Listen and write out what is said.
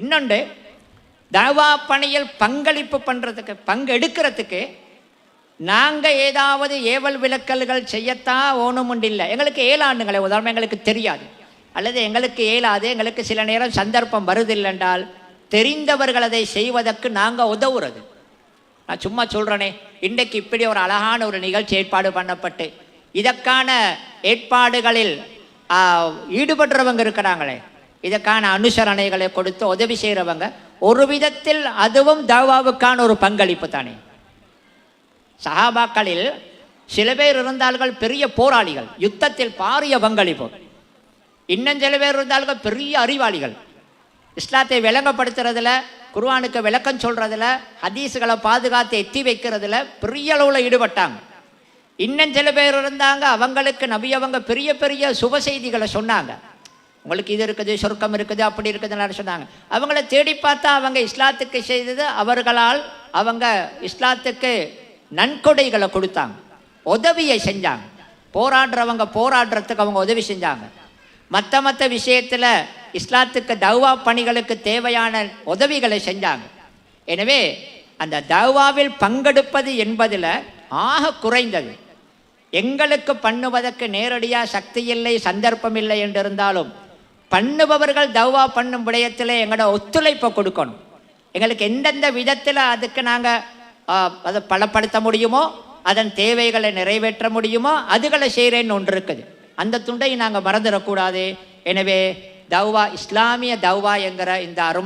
இன்னொன்று தாவா பணியில் பங்களிப்பு பண்ணுறதுக்கு பங்கு எடுக்கிறதுக்கு நாங்கள் ஏதாவது ஏவல் விளக்கல்கள் செய்யத்தான் ஓணுமுண்டு இல்லை. எங்களுக்கு ஏழாண்டுகளை உதாரணம் எங்களுக்கு தெரியாது. அல்லது எங்களுக்கு இயலாது எங்களுக்கு சில நேரம் சந்தர்ப்பம் வருதில்லைன்றால் தெரிந்தவர்கள் அதை செய்வதற்கு நாங்கள் உதவுறது. நான் சும்மா சொல்கிறேனே இன்றைக்கு இப்படி ஒரு அழகான ஒரு நிகழ்ச்சி ஏற்பாடு பண்ணப்பட்டு இதற்கான ஏற்பாடுகளில் ஈடுபடுறவங்க இருக்கிறாங்களே இதற்கான அனுசரணைகளை கொடுத்து உதவி செய்கிறவங்க ஒரு விதத்தில் அதுவும் தவாவுக்கான ஒரு பங்களிப்பு தானே. சஹாபாக்களில் சில பேர் இருந்தார்கள் பெரிய போராளிகள் யுத்தத்தில் பாரிய பங்களிப்பு. இன்னும் சில பேர் இருந்தார்கள் பெரிய அறிவாளிகள். இஸ்லாத்தை விளங்கப்படுத்துறதுல குர்வானுக்கு விளக்கம் சொல்றதுல ஹதீஸுகளை பாதுகாத்து எத்தி வைக்கிறதுல பெரிய அளவில் ஈடுபட்டாங்க. இன்னும் சில பேர் இருந்தாங்க அவங்களுக்கு நபி அவங்க பெரிய பெரிய சுப செய்திகளை சொன்னாங்க. உங்களுக்கு இது இருக்குது சொர்க்கம் இருக்குது அப்படி இருக்குதுன்னு சொன்னாங்க. அவங்கள தேடி பார்த்தா அவங்க இஸ்லாத்துக்கு செய்தது அவர்களால் அவங்க இஸ்லாத்துக்கு நன்கொடைகளை கொடுத்தாங்க. உதவியை செஞ்சாங்க. போராடுறவங்க போராடுறதுக்கு அவங்க உதவி செஞ்சாங்க. மற்ற மற்ற விஷயத்தில் இஸ்லாத்துக்கு தௌவா பணிகளுக்கு தேவையான உதவிகளை செஞ்சாங்க. எனவே அந்த தௌவாவில் பங்கெடுப்பது என்பதில் ஆக குறைந்தது. எங்களுக்கு பண்ணுவதற்கு நேரடியாக சக்தி இல்லை சந்தர்ப்பம் இல்லை என்று இருந்தாலும் பண்ணுபவர்கள் தௌவா பண்ணும் விடயத்தில் எங்களோட ஒத்துழைப்பை கொடுக்கணும். எங்களுக்கு எந்தெந்த விதத்தில் அதுக்கு நாங்கள் அதை பலப்படுத்த முடியுமோ அதன் தேவைகளை நிறைவேற்ற முடியுமோ அதுகளை செய்கிறேன்னு ஒன்று இருக்குது. அந்த துண்டை நாங்கள் மறந்துடக்கூடாது. எனவே தௌவா இஸ்லாமிய தௌவா என்கிற இந்த அருமை